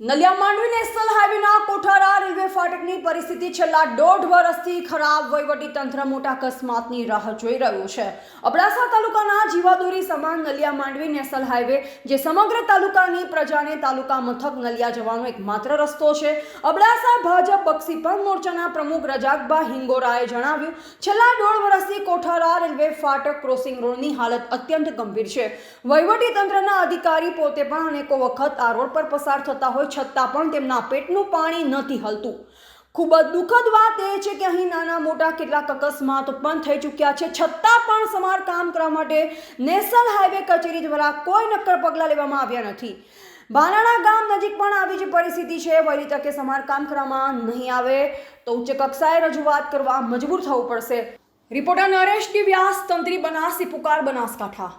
Naliya Mandvi national હાઈવેના Kothara railway ફાટકની પરિસ્થિતિ છેલ્લા દોઢ વર્ષથી ખરાબ તંત્ર મોટા અકસ્માતની રાહ જોઈ રહ્યું છે. અબડાસા તાલુકાના જીવાદોરી સમાન નલિયા માંડવી નેશનલ હાઈવે, જે સમગ્ર તાલુકાની પ્રજાને તાલુકા મથક નલિયા જવાનો એકમાત્ર રસ્તો છે. અબડાસા ભાજપ બક્ષીપંથ મોરચાના પ્રમુખ રજાકબા હિંગોરાએ જણાવ્યું, છેલ્લા દોઢ વર્ષથી કોઠારા રેલવે ફાટક ક્રોસિંગ રોડની હાલત અત્યંત ગંભીર છે. વહીવટી તંત્રના અધિકારી પોતે પણ અનેકો વખત આ રોડ પર પસાર થતા હોય છતાં પણ તેમના પેટનું પાણી નથી હલતું. ખૂબ જ દુઃખદ વાત એ છે કે અહીં નાના મોટા કેટલાક અકસ્માતો પણ થઈ ચૂક્યા છે. છતાં પણ સમારકામ કરવા માટે નેશનલ હાઈવે કચેરી દ્વારા કોઈ નક્કર પગલાં લેવામાં આવ્યા નથી. બાનાણા ગામ નજીક પણ આવી જ પરિસ્થિતિ છે. વહેલી તકે સમારકામ કરવામાં નહીં આવે તો ઉચ્ચ કક્ષાએ રજૂઆત કરવા મજબૂર થવું પડશે. રિપોર્ટર નરેશ વ્યાસ તંત્રી બનાસી પુકાર બનાસકાંઠા